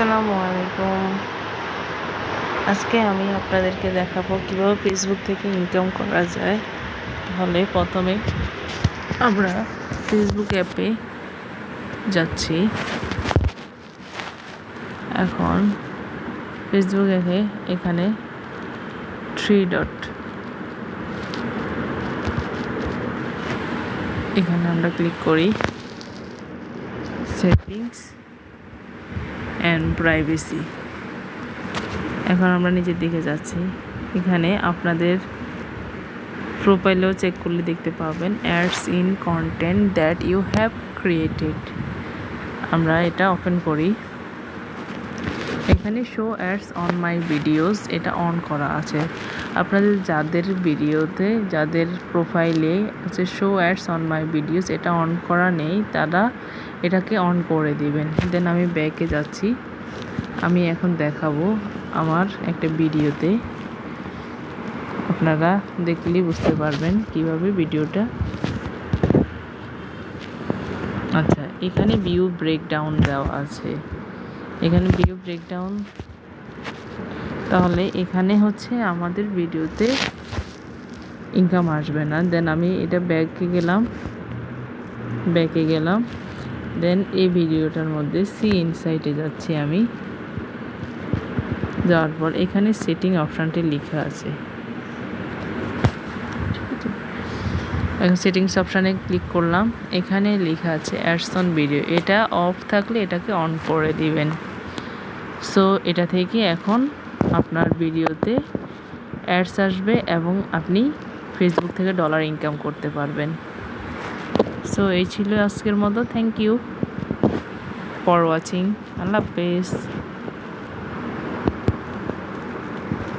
আসসালামু আলাইকুম। আজকে আমি আপনাদেরকে দেখাবো কীভাবে ফেসবুক থেকে ইনকাম করা যায়। তাহলে প্রথমে আমরা ফেসবুক অ্যাপে যাচ্ছি। এখন ফেসবুক অ্যাপে এখানে থ্রি ডট এখানে আমরা ক্লিক করি। Settings and privacy. এখন আমরা নিচের দিকে যাচ্ছি। এখানে আপনাদের প্রোফাইলেও চেক করলে দেখতে পাবেন। Ads in content that you have created. আমরা এটা ওপেন করি। এখানে show ads on my videos এটা অন করা আছে। আপনাদের যাদের ভিডিওতে যাদের প্রোফাইলে আছে show ads on my videos এটা অন করা নেই, তারা এটাকে অন করে দিবেন। দেন আমি ব্যাকে যাচ্ছি। আমি এখন দেখাবো আমার একটা ভিডিওতে আপনারা দেখলেই বুঝতে পারবেন কীভাবে ভিডিওটা আচ্ছা এখানে ভিউ ব্রেকডাউন দেওয়া আছে। এখানে ভিডিও ব্রেকডাউন তাহলে এখানে হচ্ছে আমাদের ভিডিওতে ইনকাম আসবে না। দেন আমি এটা ব্যাকে গেলাম। ব্যাকে গেলাম। দেন এই ভিডিওটার মধ্যে সি ইনসাইটে যাচ্ছি আমি। যাওয়ার পর এখানে সেটিং অপশানটি লেখা আছে। এখন সেটিংস অপশানে ক্লিক করলাম। এখানে লেখা আছে অ্যাডস অন ভিডিও এটা অফ থাকলে এটাকে অন করে দিবেন। সো এটা থেকে এখন আপনার ভিডিওতে অ্যাডস আসবে এবং আপনি ফেসবুক থেকে ডলার ইনকাম করতে পারবেন। সো এই ছিল আজকের মতো। থ্যাংক ইউ ফর ওয়াচিং আল্লাহ হাফেজ।